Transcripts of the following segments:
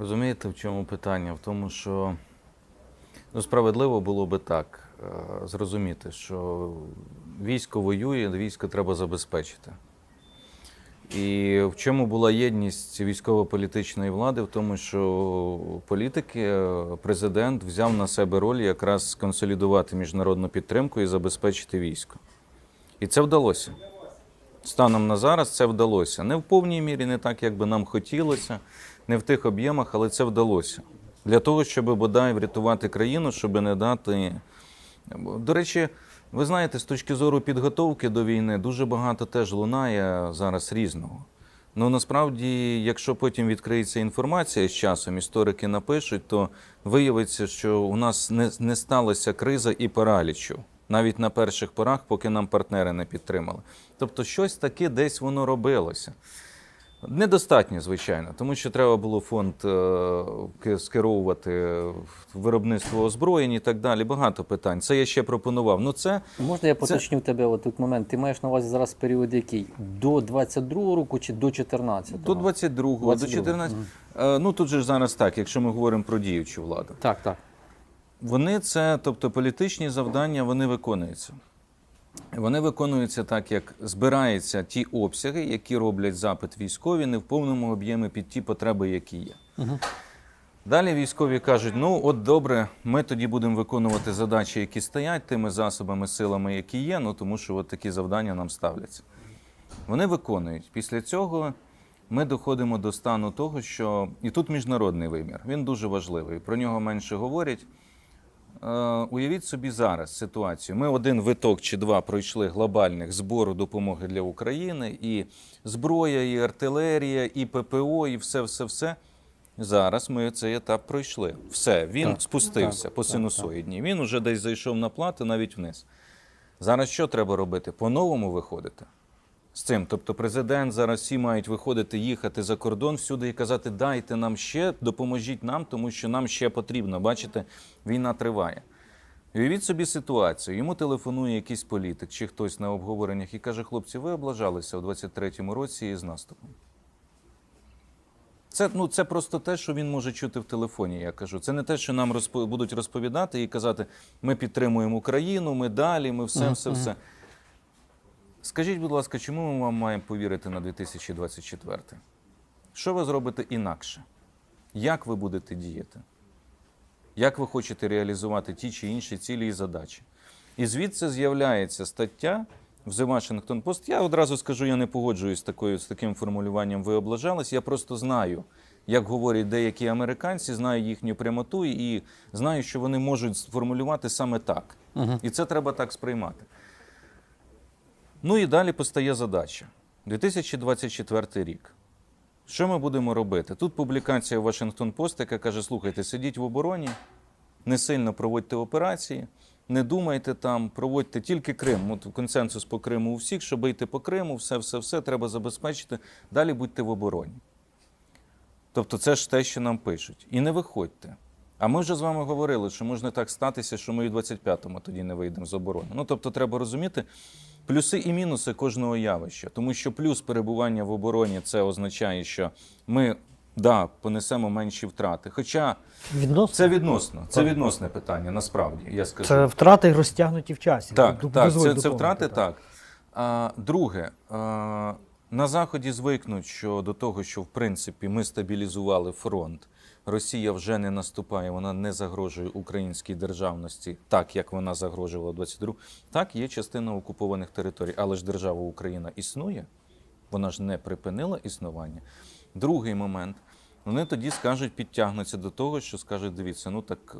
Розумієте, в чому питання? В тому, що ну, справедливо було би так е, зрозуміти, що військо воює, військо треба забезпечити. І в чому була єдність військово-політичної влади? В тому, що політики, е, президент взяв на себе роль якраз консолідувати міжнародну підтримку і забезпечити військо. І це вдалося. Станом на зараз це вдалося. Не в повній мірі, не так, як би нам хотілося, не в тих об'ємах, але це вдалося. Для того, щоб бодай врятувати країну, щоб не дати. До речі, ви знаєте, з точки зору підготовки до війни дуже багато теж лунає зараз різного. Ну насправді, якщо потім відкриється інформація з часом, історики напишуть, то виявиться, що у нас не, не сталася криза і паралічу. Навіть на перших порах, поки нам партнери не підтримали. Тобто, щось таке десь воно робилося. Недостатньо, звичайно, тому що треба було фонд е, скеровувати виробництво озброєнь і так далі. Багато питань. Це я ще пропонував. Ну це Можна я поточню тебе от тут момент? Ти маєш на увазі зараз період який? До 22-го року чи до 14-го? до 22-го, до 22-го, 14 Е, Ну тут же ж зараз так, якщо ми говоримо про діючу владу. Так, так. Вони це, тобто політичні завдання, вони виконуються. Вони виконуються так, як збираються ті обсяги, які роблять запит військові, не в повному об'ємі під ті потреби, які є. Угу. Далі військові кажуть: ну от добре, ми тоді будемо виконувати задачі, які стоять тими засобами, силами, які є. Ну тому що от такі завдання нам ставляться. Вони виконують. Після цього ми доходимо до стану того, що і тут міжнародний вимір. Він дуже важливий. Про нього менше говорять. Е, уявіть собі зараз ситуацію. Ми один виток чи два пройшли глобальних збору допомоги для України, і зброя, і артилерія, і ППО, і все, все, все. Зараз ми цей етап пройшли. Все, він Так, спустився так, по так, синусоїдній. Він уже десь зайшов на плати, навіть вниз. Зараз що треба робити? По-новому виходити з цим. Тобто, президент зараз всі мають виходити, їхати за кордон всюди і казати: дайте нам ще, допоможіть нам, тому що нам ще потрібно. Бачите, війна триває. Уявіть собі ситуацію. Йому телефонує якийсь політик чи хтось на обговореннях і каже: хлопці, ви облажалися у 23-му році із наступом. Це, ну, це просто те, що він може чути в телефоні. Я кажу. Це не те, що нам розпо- будуть розповідати і казати, ми підтримуємо Україну, ми далі, ми все, все, все. Скажіть, будь ласка, чому ми вам маємо повірити на 2024? Що ви зробите інакше? Як ви будете діяти? Як ви хочете реалізувати ті чи інші цілі і задачі? І звідси з'являється стаття в The Washington Post. Я одразу скажу, я не погоджуюсь з, такою, з таким формулюванням ви облажались. Я просто знаю, як говорять деякі американці, знаю їхню прямоту і знаю, що вони можуть сформулювати саме так. Угу. І це треба так сприймати. Ну і далі постає задача. 2024 рік. Що ми будемо робити? Тут публікація Washington Post, яка каже: слухайте, сидіть в обороні, не сильно проводьте операції, не думайте там, проводьте тільки Крим. От консенсус по Криму у всіх, щоб йти по Криму, все, все, все треба забезпечити. Далі будьте в обороні. Тобто, це ж те, що нам пишуть. І не виходьте. А ми вже з вами говорили, що може так статися, що ми і в 25-му тоді не вийдемо з оборони. Ну тобто, треба розуміти плюси і мінуси кожного явища. Тому що плюс перебування в обороні це означає, що ми да, понесемо менші втрати. Хоча Відносно це відносно, це відносне питання, насправді, я скажу. це втрати розтягнуті в часі. Так, так, це, це втрати так. А, друге, а, на Заході звикнуть що до того, що в принципі ми стабілізували фронт. Росія вже не наступає, вона не загрожує українській державності, так як вона загрожувала в 22 Так, є частина окупованих територій, але ж держава Україна існує, вона ж не припинила існування. Другий момент. Вони тоді скажуть, підтягнуться до того, що скажуть, дивіться, ну так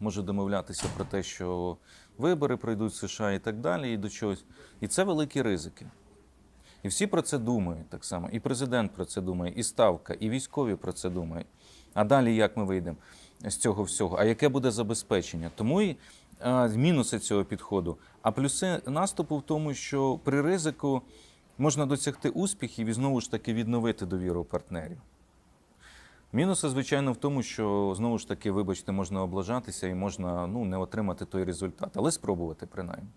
може домовлятися про те, що вибори пройдуть в США і так далі, і до чогось. І це великі ризики. І всі про це думають так само. І президент про це думає, і ставка, і військові про це думають. А далі як ми вийдемо з цього всього? А яке буде забезпечення? Тому і а, мінуси цього підходу. А плюси наступу в тому, що при ризику можна досягти успіхів і знову ж таки відновити довіру партнерів. Мінуси, звичайно, в тому, що знову ж таки, вибачте, можна облажатися і можна ну, не отримати той результат, але спробувати принаймні.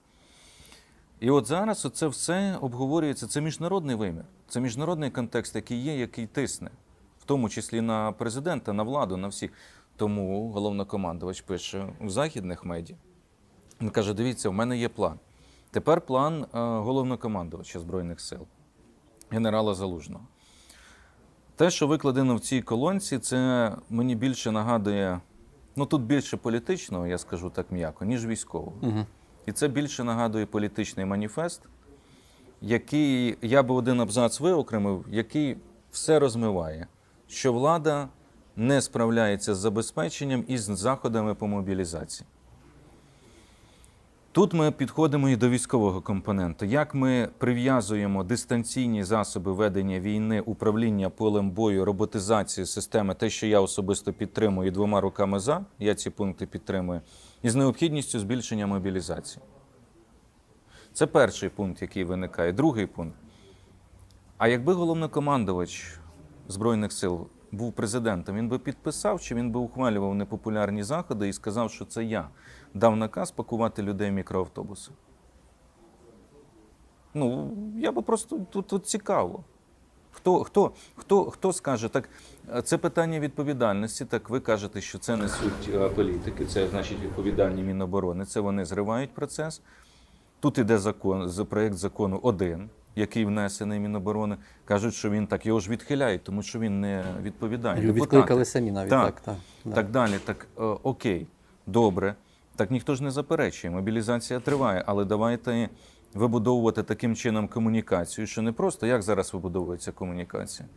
І от зараз це все обговорюється. Це міжнародний вимір, це міжнародний контекст, який є, який тисне. Тому числі на президента, на владу, на всіх. Тому головнокомандувач пише в західних медіа. Він каже: дивіться, в мене є план. Тепер план е, головнокомандувача Збройних сил, генерала Залужного. Те, що викладено в цій колонці, це мені більше нагадує, ну тут більше політичного, я скажу так м'яко, ніж військового. Угу. І це більше нагадує політичний маніфест, який я би один абзац виокремив, який все розмиває, що влада не справляється з забезпеченням і з заходами по мобілізації. Тут ми підходимо і до військового компоненту. Як ми прив'язуємо дистанційні засоби ведення війни, управління полем бою, роботизацію системи, те, що я особисто підтримую двома руками за, я ці пункти підтримую, і з необхідністю збільшення мобілізації. Це перший пункт, який виникає. Другий пункт. А якби головнокомандувач Збройних сил був президентом, він би підписав чи він би ухвалював непопулярні заходи і сказав, що це я дав наказ пакувати людей в мікроавтобуси. Ну, я би просто тут, тут цікаво. Хто, хто, хто, хто скаже, так це питання відповідальності. Так ви кажете, що це не суть е, політики, це значить відповідальні Міноборони. Це вони зривають процес. Тут іде закон, проєкт закону один, який внесений Міноборони. Кажуть, що він так його ж відхиляють, тому що він не відповідає. Його відкликали самі навіть Так, так. так, да. Так далі, так е, окей, добре. Так ніхто ж не заперечує. Мобілізація триває, але давайте вибудовувати таким чином комунікацію, що не просто як зараз вибудовується комунікація.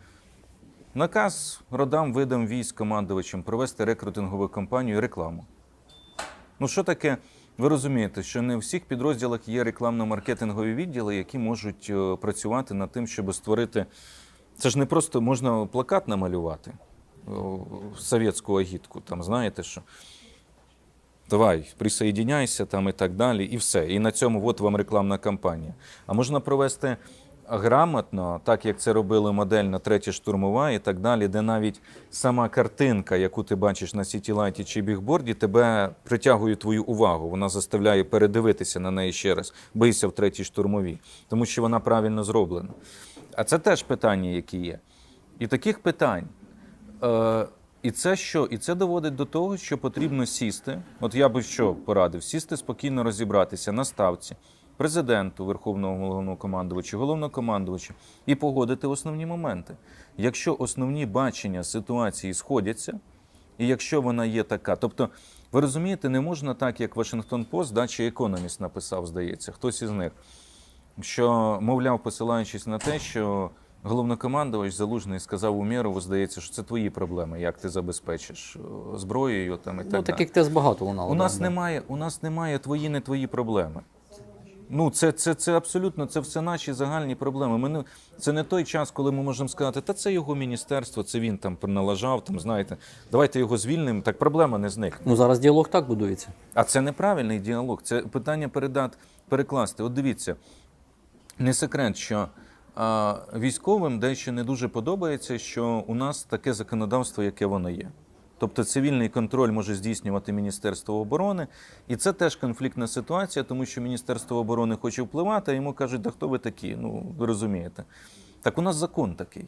Наказ родам видам військ командувачам провести рекрутингову кампанію і рекламу. Ну що таке? Ви розумієте, що не у всіх підрозділах є рекламно-маркетингові відділи, які можуть е, працювати над тим, щоб створити. Це ж не просто можна плакат намалювати совєтську агітку, там знаєте що. Давай, присоединяйся там і так далі, і все. І на цьому от вам рекламна кампанія. А можна провести грамотно, так як це робили модельно третя штурмова і так далі, де навіть сама картинка, яку ти бачиш на сітілайті чи бігборді, тебе притягує твою увагу. Вона заставляє передивитися на неї ще раз. Бийся в третій штурмовій, тому що вона правильно зроблена. А це теж питання, які є. І таких питань. Е, і це що? І це доводить до того, що потрібно сісти. От я би що порадив? Сісти спокійно розібратися на ставці президенту, Верховного головнокомандувача, головнокомандувача і погодити основні моменти. Якщо основні бачення ситуації сходяться, і якщо вона є така, тобто, ви розумієте, не можна так, як Вашингтон Пост, да, чи Економіст написав, здається, хтось із них, що, мовляв, посилаючись на те, що головнокомандувач Залужний сказав Умєрову, здається, що це твої проблеми, як ти забезпечиш зброєю там і так Ну, далі. таких тез багато лунало. У нас да. немає, у нас немає твої, не твої проблеми. Ну, це, це, це абсолютно це все наші загальні проблеми. Ми не, це не той час, коли ми можемо сказати, та це його міністерство, це він там приналажав, там, знаєте, давайте його звільнимо, так проблема не зникне. Ну зараз діалог так будується. А це неправильний діалог. Це питання передати, перекласти. От дивіться, не секрет, що а, військовим дещо не дуже подобається, що у нас таке законодавство, яке воно є. Тобто цивільний контроль може здійснювати Міністерство оборони, і це теж конфліктна ситуація, тому що Міністерство оборони хоче впливати, а йому кажуть, да хто ви такі? Ну, ви розумієте. Так у нас закон такий.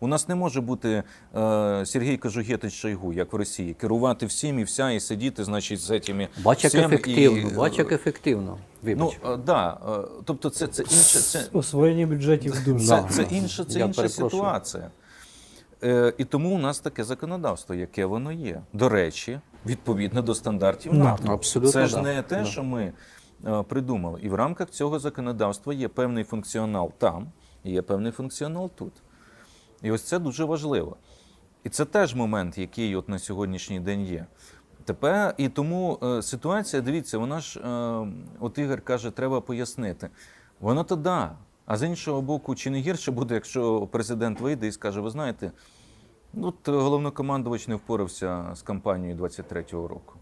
У нас не може бути е, Сергій Кожугетич Шойгу, як в Росії, керувати всім і вся, і сидіти, значить, з цими Бач, як ефективно, і, е, бач, як ефективно. Ну, Вибач. е, да, е, тобто це, це інше, це, Освоєння бюджетів дуже. це, це інша, це Я інша перепрошую. ситуація. Е, і тому у нас таке законодавство, яке воно є. До речі, відповідно до стандартів НАТО. Ну, абсолютно, Це ж да. не те, що ми е, придумали. І в рамках цього законодавства є певний функціонал там, і є певний функціонал тут. І ось це дуже важливо. І це теж момент, який от на сьогоднішній день є. Тепер і тому е, ситуація, дивіться, вона ж, от Ігор каже, треба пояснити. Воно то да. А з іншого боку, чи не гірше буде, якщо президент вийде і скаже: ви знаєте, ну, от головнокомандувач не впорався з кампанією 23-го року.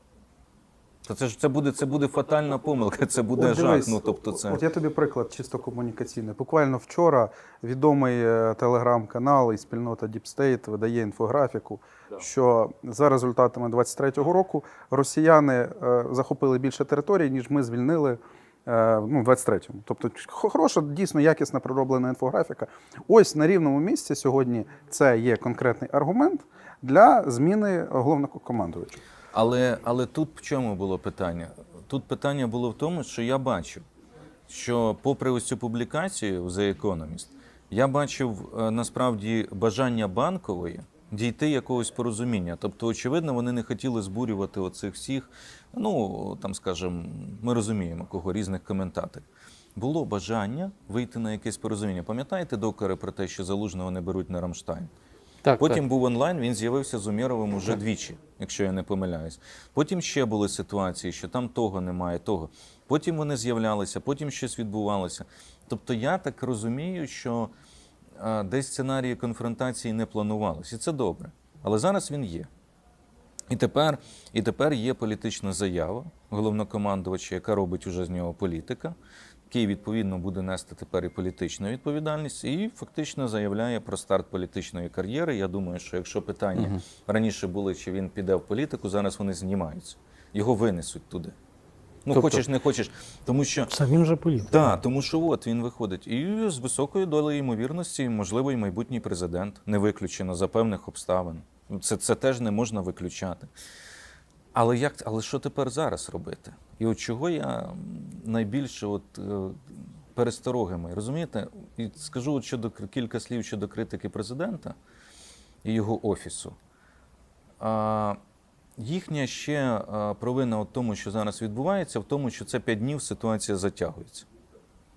То це ж це буде, це буде фатальна помилка, це буде От жах. Ну, тобто це... От я тобі приклад чисто комунікаційний. Буквально вчора відомий е, телеграм-канал і спільнота Deep State видає інфографіку, що за результатами 23-го року росіяни е, захопили більше територій, ніж ми звільнили е, ну, 23-му. Тобто хороша, дійсно якісна пророблена інфографіка. Ось на рівному місці сьогодні це є конкретний аргумент для зміни головного командувача. Але, але тут в чому було питання? Тут питання було в тому, що я бачив, що попри ось цю публікацію в The Economist, я бачив е, насправді бажання банкової дійти якогось порозуміння. Тобто, очевидно, вони не хотіли збурювати оцих всіх, ну там, скажімо, ми розуміємо, кого різних коментаторів. Було бажання вийти на якесь порозуміння. Пам'ятаєте докори про те, що залужного не беруть на Рамштайн? Так, Потім так. був онлайн, він з'явився з Умєровим уже двічі, якщо я не помиляюсь. Потім ще були ситуації, що там того немає, того. Потім вони з'являлися, потім щось відбувалося. Тобто я так розумію, що десь сценарії конфронтації не планувалось. І це добре. Але зараз він є. І тепер, і тепер є політична заява головнокомандувача, яка робить уже з нього політика, який відповідно буде нести тепер і політичну відповідальність, і фактично заявляє про старт політичної кар'єри. Я думаю, що якщо питання раніше були, чи він піде в політику, зараз вони знімаються. Його винесуть туди. Ну, Тобто- хочеш, не хочеш, тому що Це він же політик. так, тому що от він виходить. І з високою долею ймовірності, можливо, і майбутній президент, не виключено за певних обставин. Це, це теж не можна виключати. Але як, але що тепер зараз робити? І от чого я найбільше от, е, пересторогами, розумієте? І скажу от щодо кілька слів щодо критики президента і його офісу. А, їхня ще провина у тому, що зараз відбувається, в тому, що це 5 днів ситуація затягується.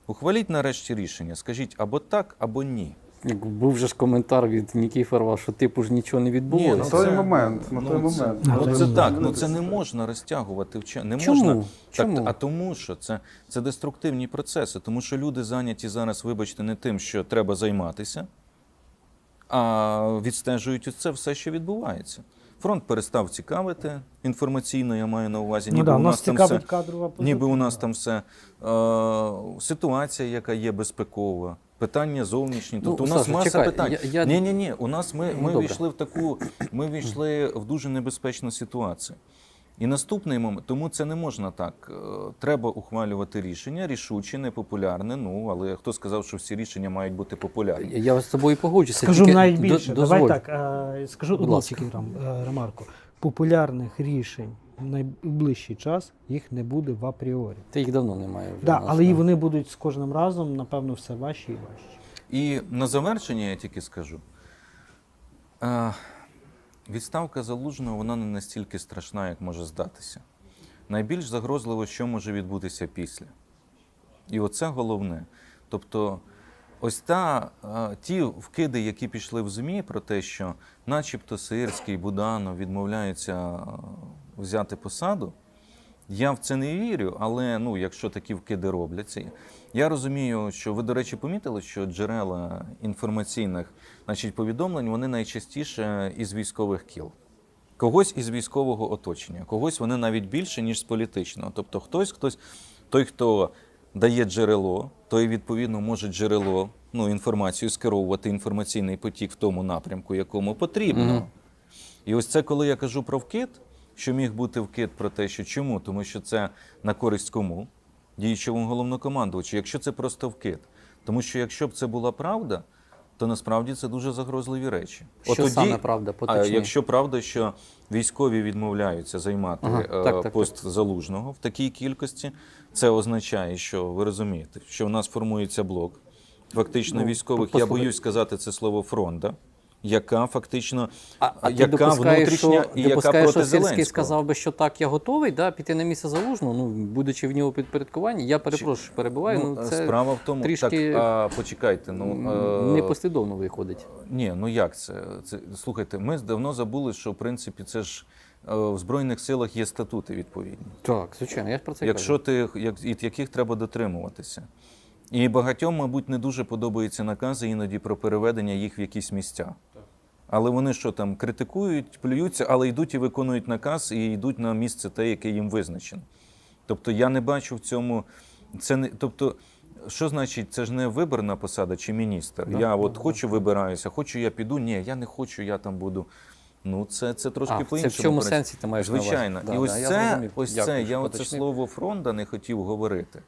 Ухваліть нарешті рішення. Скажіть або так, або ні. Як Був же ж коментар від Нікіфорова, що типу ж нічого не Ні. На той це- момент, на ну, той це- момент. Ну, це так, ну це не можна розтягувати в ча- Не Чому? можна. Чому? Так, а тому, що це, це деструктивні процеси, тому що люди зайняті зараз, вибачте, не тим, що треба займатися, а відстежують це все, що відбувається. Фронт перестав цікавити інформаційно, я маю на увазі. Ну ніби да, у нас нас там все, кадрова позиція. ніби у нас там все е, ситуація, яка є безпекова, питання зовнішні. Ну, Тобто у нас Саша, маса чекай, питань. я- я- Ні, ні, ні. У нас ми, Ну, ми добре. війшли в таку, ми війшли в дуже небезпечну ситуацію. І наступний момент, тому це не можна так. Е, Треба ухвалювати рішення, рішуче, непопулярне. Ну але хто сказав, що всі рішення мають бути популярні? Я з тобою погоджуся. Скажу тільки навіть до- більше. дозволь. Давай так, е, скажу Будь одну тільки ремарку. Популярних рішень в найближчий час їх не буде в апріорі. Та їх давно немає вже. Да, нас, але і вони будуть з кожним разом, напевно, все важчі і важчі. І на завершення я тільки скажу. Е, Відставка залужного вона не настільки страшна, як може здатися. Найбільш загрозливо, що може відбутися після. І оце головне. Тобто, ось та, ті вкиди, які пішли в ЗМІ про те, що начебто Сирський, Буданов відмовляються взяти посаду, я в це не вірю, але ну, якщо такі вкиди робляться, я розумію, що ви, до речі, помітили, що джерела інформаційних значить, повідомлень вони найчастіше із військових кіл. Когось із військового оточення, когось вони навіть більше, ніж з політичного. Тобто хтось, хтось, той, хто дає джерело, той відповідно може джерело, ну, інформацію скеровувати інформаційний потік в тому напрямку, якому потрібно. Мгм. І ось це, коли я кажу про вкид, що міг бути вкид про те, що чому? Тому що це на користь кому? Діючому головнокомандувачу. Якщо це просто вкид. Тому що якщо б це була правда, то насправді це дуже загрозливі речі. Що саме правда? А Поточні. якщо правда, що військові відмовляються займати Ага, е, так, так, пост залужного в такій кількості, це означає, що ви розумієте, що в нас формується блок фактично Ну, військових. Я боюсь сказати це слово фронта, яка фактично А, а яка допускаєш, внутрішня що, і яка проти що Зеленського. сказав би, що так, я готовий, да, піти на місце залужного, ну, будучи в нього підпорядкуванні. Я перепрошую, перебуваю. Ну, Ну, це справа в тому, трішки так, а, почекайте, ну е, непослідовно виходить. Ні, ну як це? це? Слухайте, ми давно забули, що в принципі це ж е, в Збройних силах є статути відповідні. Так, звичайно, я ж про це якщо кажу. ти як, яких треба дотримуватися. І багатьом, мабуть, не дуже подобаються накази іноді про переведення їх в якісь місця. Але вони що там критикують, плюються, але йдуть і виконують наказ і йдуть на місце те, яке їм визначено. Тобто я не бачу в цьому. Це не тобто, що значить, це ж не виборна посада чи міністр. Да, я от да. хочу вибираюся, хочу я піду. Ні, я не хочу, я там буду. Ну, це, це трошки А, по це в чому сенсі ти маєш на увазі? Звичайно. Да, і ось да, я це, зрозумів. ось Дякую, це, я оце слово фронта не хотів говорити.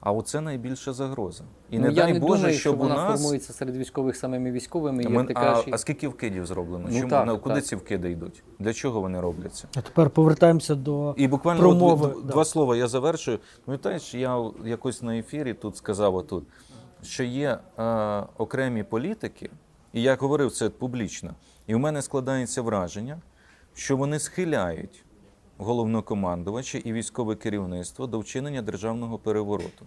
А оце найбільша загроза. І ну, не дай не Боже, думаю, щоб що у нас. формується серед військових самими військовими. Ми- така а, і- а скільки вкидів зроблено? Ну, Чому так, ну, куди так. ці вкиди йдуть? Для чого вони робляться? А тепер повертаємося до І буквально промови. от, да. два слова я завершую. Пам'ятаєш, я якось на ефірі тут сказав отут, що є е, окремі політики, і я говорив це публічно, і в мене складається враження, що вони схиляють головнокомандувача і військове керівництво до вчинення державного перевороту.